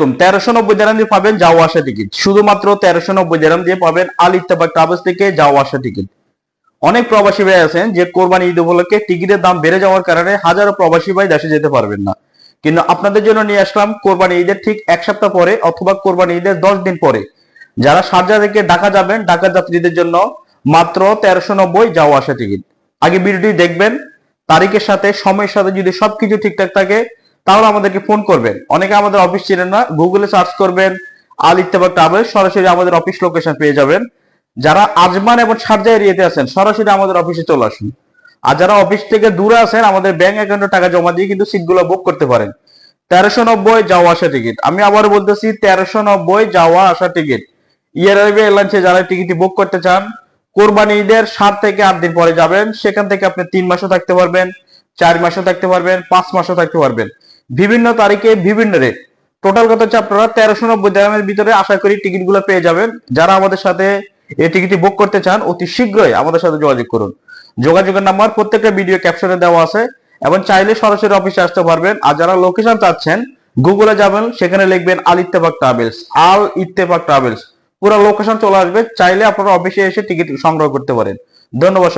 আলাইকুম তেরোশো নব্বই দেরাম দিয়ে পাবেন যাওয়া আসা টিকিট শুধুমাত্র তেরোশো নব্বই দেরাম দিয়ে পাবেন আল ইত্তেফাক ট্রাভেলস থেকে যাওয়া আসা টিকিট অনেক প্রবাসী ভাই আছেন যে কোরবানি ঈদ উপলক্ষে টিকিটের দাম বেড়ে যাওয়ার কারণে হাজারো প্রবাসী ভাই দেশে যেতে পারবেন না। কিন্তু আপনাদের জন্য নিয়ে আসলাম কোরবানি ঈদের ঠিক এক সপ্তাহ পরে অথবা কোরবানি ঈদের দশ দিন পরে। যারা সারজা থেকে ঢাকা যাবেন, ঢাকা যাত্রীদের জন্য মাত্র তেরোশো নব্বই যাওয়া আসা টিকিট আগে ভিডিওটি দেখবেন, তারিখের সাথে, সময়ের সাথে যদি সবকিছু ঠিকঠাক থাকে তাহলে আমাদেরকে ফোন করবেন। অনেকে আমাদের অফিস চিনেন না গুগলে সার্চ করবেন আল ইত্তেফাক ট্রাভেল সরাসরি আমাদের অফিস লোকেশন পেয়ে যাবেন। যারা আজমান এবং সারজা এরিয়াতে আছেন, সরাসরি আমাদের অফিসে চলে আসুন। আর যারা অফিস থেকে দূরে আছেন, আমাদের ব্যাংক অ্যাকাউন্টে টাকা জমা দিয়ে কিন্তু সিটগুলো বুক করতে পারেন। তেরোশো নব্বই যাওয়া আসা টিকিট আমি আবার বলতেছি, তেরোশো নব্বই যাওয়া আসা টিকিট ইয়ার আরবি এয়ারলাইন্সে যারা টিকিট বুক করতে চান, কোরবানি ঈদের সাত থেকে আট দিন পরে যাবেন। সেখান থেকে আপনি তিন মাসও থাকতে পারবেন, চার মাসও থাকতে পারবেন, পাঁচ মাসও থাকতে পারবেন। বিভিন্ন তারিখে বিভিন্ন রেট টোটাল কত হচ্ছে আপনারা? তেরোশো নব্বই দামের ভিতরে আশা করি টিকিটগুলো পেয়ে যাবেন। যারা আমাদের সাথে এই টিকিটটি বুক করতে চান, অতি শীঘ্রই আমাদের সাথে যোগাযোগ করুন। যোগাযোগের নাম্বার প্রত্যেকটা ভিডিও ক্যাপশনে দেওয়া আছে এবং চাইলে সরাসরি অফিসে আসতে পারবেন। আর যারা লোকেশন চাচ্ছেন গুগলে যাবেন, সেখানে লিখবেন আল ইত্তেফাক ট্রাভেলস আল ইত্তেফাক ট্রাভেলস পুরো লোকেশন চলে আসবে। চাইলে আপনারা অফিসে এসে টিকিট সংগ্রহ করতে পারেন। ধন্যবাদ।